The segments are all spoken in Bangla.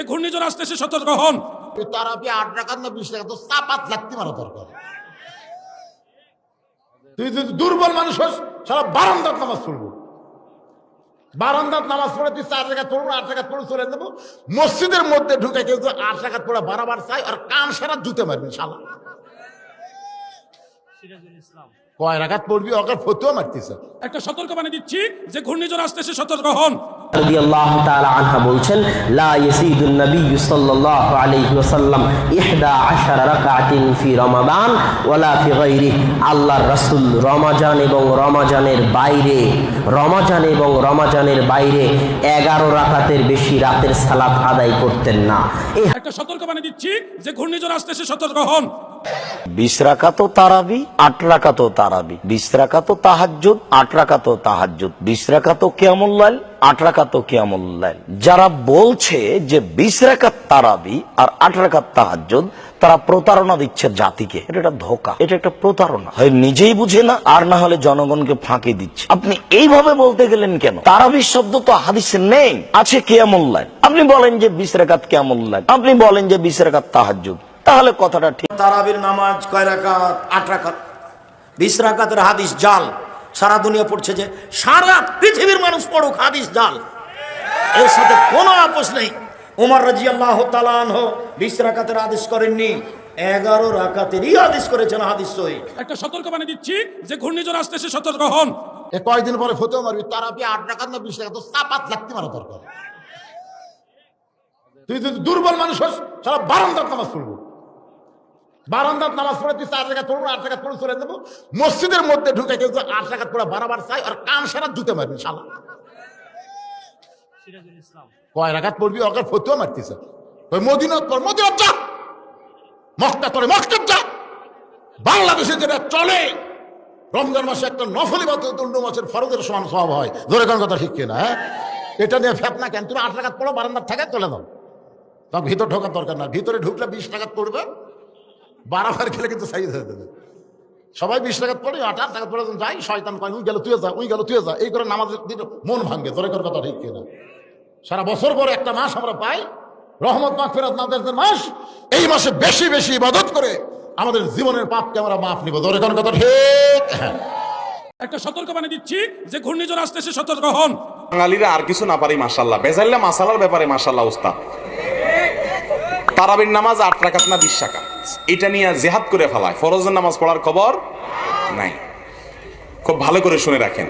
যে ঘূর্ণিঝড় আসতেছে সতর্ক হন। আট টাকা না বিশ টাকা তো চাপাত লাগতে মারা দরকার তুই যদি দুর্বল মানুষ হোস, সারা বারান্দার নামাজ পড়ব। বারান্দার নামাজ পড়ে তুই চার টাকা পড়ব, আট জায়গা পড়ে চলে দেবো মসজিদের মধ্যে ঢুকে কেউ আট টাকা পড়ে বারাবার চাই আর কান সারা জুতে মারবি শালা কয় রাখাত পড়বি? ওকে ফতুয়া মারতেছে। একটা সতর্ক বানিয়ে দিচ্ছি যে ঘূর্ণিঝড় আসতেছে সতর্ক হন। রাদিয়াল্লাহু তাআলা আনহা বলছেন লা ইয়াসিদুন নবী সাল্লাল্লাহু আলাইহি ওয়াসাল্লাম 11 রাকাতিন ফি রমাদান ওয়ালা ফি গায়রিহি। আল্লাহর রাসূল রমাজান এবং রমাজানের বাইরে রমাজান এবং রমাজানের বাইরে 11 রাকাতের বেশি রাতের সালাত আদায় করতেন না। এই একটা সতর্ক বানিয়ে দিচ্ছি যে ঘূর্ণিঝড় আসতেছে সতর্ক হন। যারা বলছে যে বিশ রাকাত তারাবি আর আট রাকাত তাহাজ্জুদ, তারা প্রতারণা দিচ্ছে জাতিকে। এটা একটা ধোকা, এটা একটা প্রতারণা। হয় নিজেই বুঝে না, আর না হলে জনগণকে ফাঁকি দিচ্ছে। আপনি এইভাবে বলতে গেলেন কেন? তারাবির শব্দ তো হাদিসে নেই, আছে কিয়ামুল লাইল। আপনি বলেন যে বিশ রাকাত আপনি বলেন যে বিশ রাকাত তাহাজ্জুদ। তাহলে কথাটা ঠিক। তারাবির নামাজ কয় রাকাত? আট রাকাত। বিশ রাকাতের হাদিস জাল। সারা দুনিয়া পড়ছে যে সারা পৃথিবীর মানুষ পড়ুক হাদিস জাল। এর সাথে কোনো আপোষ নেই। উমর রাজি আল্লাহ তালানহ বিশ রাকাতের আদেশ করেননি। এগারো রাকাতেরই আদেশ করেছেন হাদিস সহি। একটা সতর্ক বানিয়ে দিচ্ছি যে ঘূর্ণিঝড় আসতে সে সতর্ক হন। এ কয়দিন পরে ফতুয়া মারবি? তারা আপনি আট টাকা না বিশ টাকা তো চাপাত লাগতে মারা দরকার। তুই যদি দুর্বল মানুষ হোস সারা বারান্দার নামাজ পড়ব। বারান্দার নামাজ পড়ে তুই চার টাকা পড়ব আট টাকা পড়ে চলে দেবো মসজিদের মধ্যে ঢুকে যদি আট টাকা পড়ে বারাবার চাই আর কান সারা জুতে মারবি শালা। কয় রাখাত পড়বি? ওকে ফতুয়া মারতেছে। ওই মদিনত পর মদিনত যা। মক্কা করে মক্কা যা। বাংলাদেশে যেটা চলে রমজান মাসে একটা নফলি বা দণ্ড মাসের ফরজের সমান সব হয়। ধরে কোন কথা ঠিক কিনা হ্যাঁ? এটা নিয়ে ফেপনা কেন? তুমি আট টাকা পড়ো বারান্দার থেকে চলে দাও তা ভিতর ঢোকার দরকার না। ভিতরে ঢুকলে বিশ টাকা পড়বে বারাবার খেলে কিন্তু সাইজ হয়ে দেবে সবাই বিশ টাকা পড়ে আট আট টাকা পড়ে যাই শয়তান কয় উই গেল তুই যা উই গেল তুই যা। এই করে নামাজের দিন মন ভাঙ্গে ধরে কোন কথা ঠিক কিনা। সারা বছর পরে একটা মাস আমরা পাই রহমত মাখ ফেরত নাদের মাস এই মাসে বেশি বেশি ইবাদত করে আমাদের জীবনের পাপকে আমরা মাফ নিব ধরে কোন কথা ঠিক। হ্যাঁ একটা সতর্ক বানিয়ে দিচ্ছি যে ঘূর্ণিঝড় আসতেছে সতর্ক হন। বাঙালিরা আর কিছু না পারি মাসাল্লাহ বেজাল্লা মাসালার ব্যাপারে মাসাল্লাহ উস্তাদ। তারাবির নামাজ আট রাকাত না বিশ টাকা এটা নিয়ে জেহাদ করে ফেলায়। ফরজের নামাজ পড়ার খবর নাই। খুব ভালো করে শুনে রাখেন।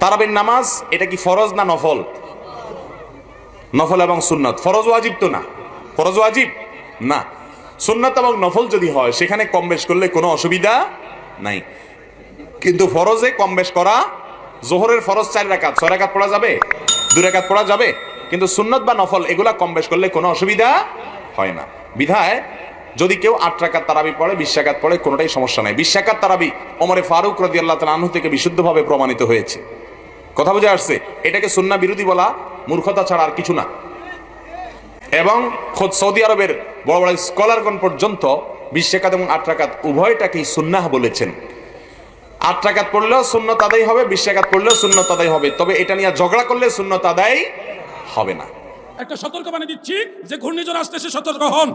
তারাবির নামাজ, এটা কি ফরজ না নফল? নফল এবং সুন্নত। ফরজ ওয়াজিব তো না? ফরজ ওয়াজিব? না। সুন্নত এবং নফল যদি হয়, সেখানে কম বেশ করলে কোনো অসুবিধা নাই। কিন্তু ফরজে কম বেশ করা, জোহরের ফরজ চার রাকাত। ছয় রাকাত পড়া যাবে? দু রাকাত পড়া যাবে? কিন্তু সুন্নত বা নফল, এগুলা কম বেশ করলে কোনো অসুবিধা হয় না। বিধায় যদি কেউ আট রাকাত তারাবি পড়ে, বিশ পড়ে, কোনোটাই সমস্যা নাই। বিশ তারাবি ওমরে ফারুক রদি আল্লাহ তালু থেকে বিশুদ্ধভাবে প্রমাণিত হয়েছে। কথা বুঝে আসছে? এটাকে সুন্না বিরোধী বলা মূর্খতা ছাড়া আর কিছু না। এবং খোদ সৌদি আরবের বড় বড় স্কলারগণ পর্যন্ত বিশ রাকাত এবং আট রাকাত উভয়টাকেই সুন্নাহ বলেছেন। আট টাকাত পড়লেও শূন্য তাদাই হবে, বিশ টাকাত পড়লেও শূন্য তাদাই হবে। তবে এটা নিয়ে ঝগড়া করলে শূন্য তাদাই হবে না। একটা সতর্ক বানিয়ে দিচ্ছি, যে ঘূর্ণিঝড় আসতেছে, সতর্ক হন।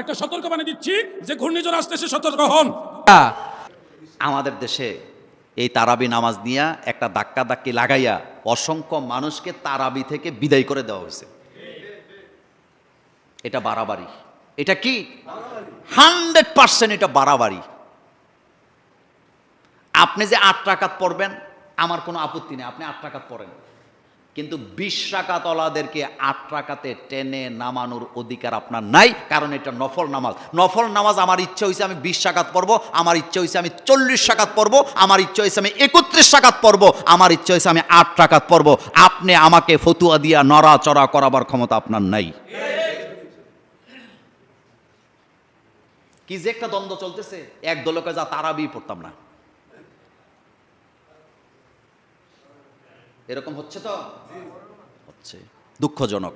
একটা সতর্ক দিচ্ছি, যে ঘূর্ণিঝড় আসতেছে সতর্ক হন। আমাদের দেশে এই তারাবি নামাজ নিয়ে একটা ধাক্কা ধাক্কি লাগাইয়া অসংখ্য মানুষকে তারাবি থেকে বিদায় করে দেওয়া হয়েছে। এটা বাড়াবাড়ি। এটা কি? হান্ড্রেড পার্সেন্ট এটা বাড়াবাড়ি। আপনি যে আট টাকাত পড়বেন, আমার কোনো আপত্তি নেই, আপনি আট টাকাত পড়েন। কিন্তু বিশ টাকাতলাদেরকে আট টাকাতে টেনে নামানোর অধিকার আপনার নাই, কারণ এটা নফল নামাজ। নফল নামাজ আমার ইচ্ছা হয়েছে আমি বিশ টাকাত পড়ব, আমার ইচ্ছা হয়েছে আমি চল্লিশ টাকাত পড়ব, আমার ইচ্ছে হয়েছে আমি একত্রিশ টাকাত পড়ব, আমার ইচ্ছা হয়েছে আমি আট টাকাত পড়ব। আপনি আমাকে ফতুয়া দিয়া নড়াচড়া করাবার ক্ষমতা আপনার নাই। কি যে একটা দ্বন্দ্ব চলতেছে, এক দলকে যা তারাবি পড়তাম না। এরকম হচ্ছে তো? হচ্ছে। দুঃখজনক,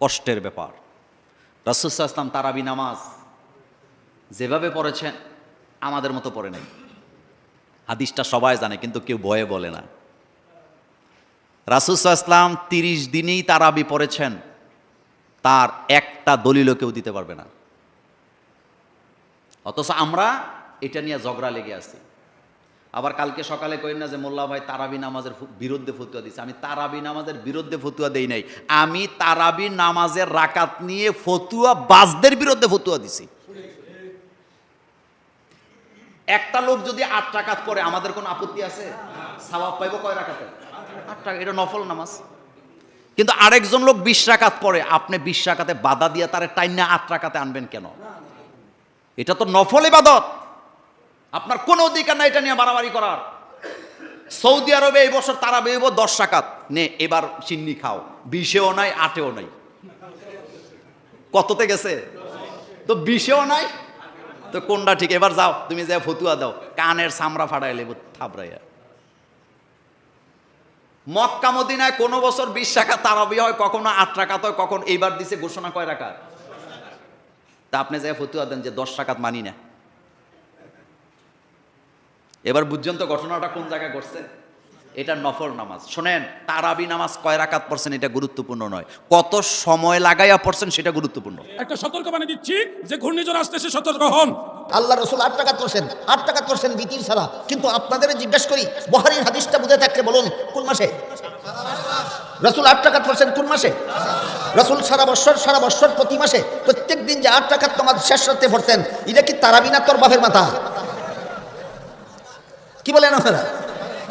কষ্টের ব্যাপার। রাসুসাহ ইসলাম তারাবি নামাজ যেভাবে পড়েছেন, আমাদের মতো পড়ে নাই। হাদিসটা সবাই জানে, কিন্তু কেউ ভয়ে বলে না। রাসুসাহ ইসলাম তিরিশ দিনেই তারাবি পড়েছেন, তার একটা দলিলও কেউ দিতে পারবে না। অথচ আমরা এটা নিয়ে ঝগড়া লেগে আছি। আবার কালকে সকালে কই না যে, মোল্লা ভাই তারাবি নামাজের বিরুদ্ধে ফতুয়া দিচ্ছে আমি তারাবি নামাজের বিরুদ্ধে ফতুয়া দেই নাই। আমি তারাবি নামাজের রাকাত নিয়ে ফতুয়া বাজদের বিরুদ্ধে ফতুয়া দিছি। একটা লোক যদি আট টাকাত পরে আমাদের কোনো আপত্তি আছে? সাবাব পাইব কয় রাকাতে? আট টাকা এটা নফল নামাজ। কিন্তু আরেকজন লোক বিশ রাকাত পরে আপনি বিশ রাকাতে বাধা দিয়ে তারে টাইনা আট টাকাতে আনবেন কেন? এটা তো নফল ইবাদত। আপনার কোনো অধিকার নাই এটা নিয়ে বাড়াবাড়ি করার। সৌদি আরবে এই বছর তারা বেব দশ টাকাত নে, এবার চিন্নি খাও। বিশেও নাই, আটেও নাই। কততে গেছে? তো বিশেও নাই? তো কোনটা ঠিক? এবার যাও, তুমি যা ফতুয়া দাও। কানের সামরা ফাটাই লেবু থাবড়াইয়া মক্কা, মদিনায় কোনো বছর বিশ টাকা তারাবি হয়, কখনো আট টাকাত হয়, কখন এইবার দিছে, ঘোষণা কয় রাখার তা আপনি যাই ফতুয়া দেন যে দশ টাকাত মানি না। এবার বুঝছেন তো ঘটনাটা কোন জায়গায় ঘটছে? এটা নফল নামাজ। শোনেন তারাবি নামাজ কয় রাকাত পড়ছেন এটা গুরুত্বপূর্ণ নয়। কত সময় লাগাইয়া পড়ছেন সেটা গুরুত্বপূর্ণ। একটা সতর্কবাণী দিচ্ছি যে ঘূর্ণিঝড় আসতেছে সতর্ক হন। আল্লাহ রসুল আট টাকা করছেন আট টাকা করছেন বিতির ছাড়া। কিন্তু আপনাদের জিজ্ঞেস করি বহারির হাদিসটা বুঝে থাকলে বলুন কোন মাসে? রসুল আট টাকা করছেন কোন মাসে? রসুল সারা বছর সারা বছর প্রতি মাসে প্রত্যেক দিন যে আট টাকার তোমার শেষ রাতে পড়তেন এটা কি তারাবি না তোর বাপের মাথা? কি বলেন আপনারা?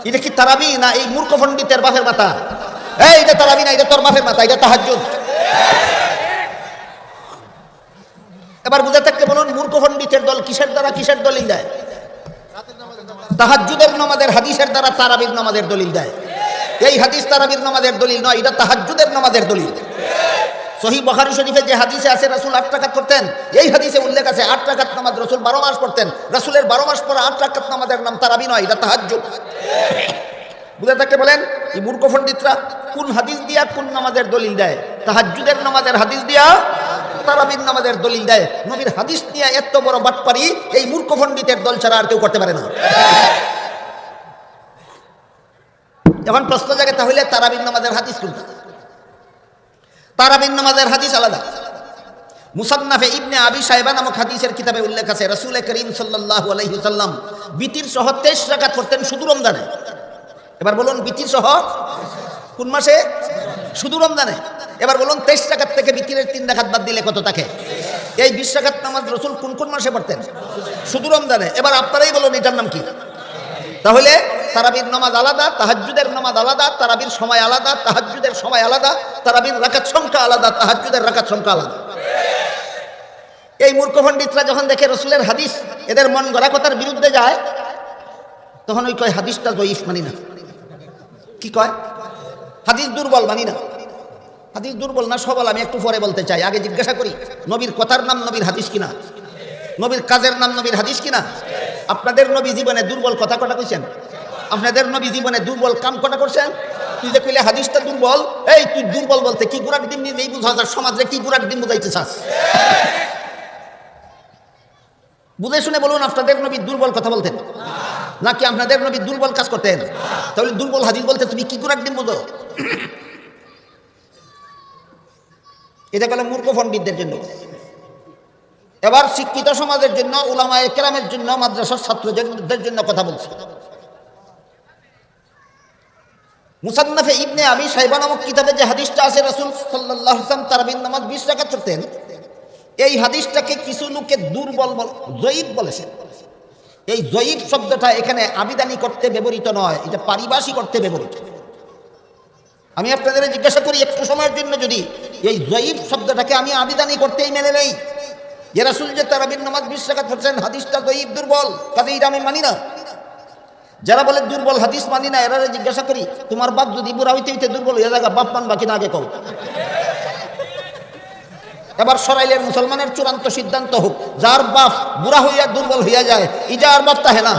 এটা কি তারাবি না এই মূর্খ পণ্ডিতের বাপের মাথা এই এটা তারাবি না এটা তোর বাপের মাথা এটা তাহাজ্জুদ। এবার বুঝে থাকতে বলুন, মূর্খ পণ্ডিতের দল কিসের দ্বারা কিসের দলিল দেয়? তাহাজ্জুদের নামাজের হাদিসের দ্বারা তারাবির নামাজের দলিল দেয়। এই হাদিস তারাবির নামাজের দলিল নয়, এটা তাহাজ্জুদের নামাজের দলিল। সহি বখারি শরীফে যে হাদিসে আছে, রাসুল আট টাকাত করতেন এই হাদিসে উল্লেখ আছে, আট টাকাত নামাজ রসুল বারো মাস পড়তেন। রাসুলের বারো মাস পরে আট টাকাত নামাজের নাম তারাবি নয়, এটা তাহাজ্জুদ। বুঝে থাকতে বলেন, এই মূর্খ পণ্ডিতরা কোন হাদিস দিয়া কোন নামাজের দলিল দেয়? তাহাজ্জুদের নামাজের হাদিস দিয়া তারাবির নামাজের দলিল দেয়। নবীর হাদিস নিয়ে এত বড় বাটপারি, এই মূর্খ পণ্ডিতের দল ছাড়া আর কেউ করতে পারে না। এখন প্রশ্ন জাগে, তাহলে তারাবির নামাজের হাদিস কোনটা? তারাবির নামাজের হাদিস আলাদা। মুসান্নাফে ইবনে আবি সাহেবা নামক হাদিসের কিতাবে উল্লেখ আছে, রসুল করিম সাল্লাল্লাহু আলাইহি সাল্লাম বিতির সহ তেইশ রাকাত করতেন শুধু রমজানে। এবার বলুন, বিতির সহ কোন মাসে? শুধু রমজানে। এবার বলুন, তেইশ টাকার থেকে বিতিরের তিন রাখাত বাদ দিলে কত থাকে এই বিশ টাকাত নামাজ রসুল কোন কোন মাসে পড়তেন? শুধু রমজানে। এবার আপনারাই বলুন, এটার নাম কি? তাহলে তারাবির নামাজ আলাদা, তাহাজ্জুদের নামাজ আলাদা, তারাবির সময় আলাদা, তাহাজ্জুদের সময় আলাদা, তারাবির রাকাত সংখ্যা আলাদা, তাহাজ্জুদের রাকাত সংখ্যা আলাদা। এই মূর্খ পণ্ডিতরা যখন দেখে রসুলের হাদিস, এদের মন গড়া কথার বিরুদ্ধে যায়, তখন ওই কয়, হাদিসটা জয়ীফ, মানি না। কি কয়? হাদিস দুর্বল, মানি না। হাদিস দুর্বল না, সবল, আমি একটু পরে বলতে চাই, আগে জিজ্ঞাসা করি, নবীর কথার নাম নবীর হাদিস কিনা? নবীর কাজের নাম নবীর হাদিস কিনা? আপনাদের নবী জীবনে দুর্বল কথা কটা কইছেন? আপনাদের নবী জীবনে দুর্বল কাম কটা করছেন? তুই যে কইলে হাদিসটা দুর্বল, এই তুই দুর্বল বলতে কি গুড়ার ডিম নিয়ে এই বুঝা যায়, সমাজে কি গুড়ার ডিম বুঝাইতে চাস? বুঝে শুনে বলুন আপনাদের নবী দুর্বল কথা বলতেন? নাকি আপনাদের নবী দুর্বল কাজ করতেন? তাহলে দুর্বল হাদিস বলতে তুমি কি গুড়ার ডিম বুঝো? এটা গেল মূর্খ পণ্ডিতদের জন্য। এবার শিক্ষিত সমাজের জন্য উলামা একরামের জন্য, মাদ্রাসার ছাত্রদের জন্য কথা বলছি। মুসান্নাফে ইবনে আমি সাইবা নামক কিতাবে যে হাদিসটা আছে, রাসূল সাল্লাল্লাহু আলাইহি ওয়াসাল্লাম তারাবির নামাজ 20 রাকাত পড়তেন, এই হাদিসটাকে কিছু লোকে দুর্বল বল জয়ীব বলেছেন এই জয়ীব শব্দটা এখানে আবিদানি করতে ব্যবহৃত নয়, এটা পারিভাষিক করতে ব্যবহৃত। আমি আপনাদের জিজ্ঞাসা করি, একটু সময়ের জন্য যদি এই জয়ীব শব্দটাকে আমি আবিদানি করতেই মেনে নেই। যে রাসুল যে তারাবিন নামাজ বিশ টাকা করছেন হাদিসটা জয়ীব দুর্বল কাজে এটা আমি মানি না। যারা বলে দুর্বল হাদিস মানি না এরা জিজ্ঞাসা করি, তোমার বাপ যদি বুড়া হইতে হইতে দুর্বল হয়ে যাগা, বাপ মান বাকি না আগে কও? এবার সরাইলের মুসলমানের চূড়ান্ত সিদ্ধান্ত হোক, যার বাপ বুড়া হইয়া দুর্বল হইয়া যায় ইটা আর বাপ তাহে না?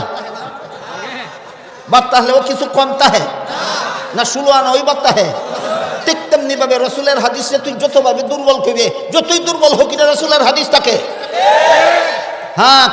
বাপ তাহলে ও কিছু কম তাহে? না ষোলো আনা ওই বাপ তাহে? ঠিক তেমনি ভাবে রসুলের হাদিসে তুই যতভাবে দুর্বল কইবে, যতই দুর্বল হোক রসুলের হাদিস থাকে হ্যাঁ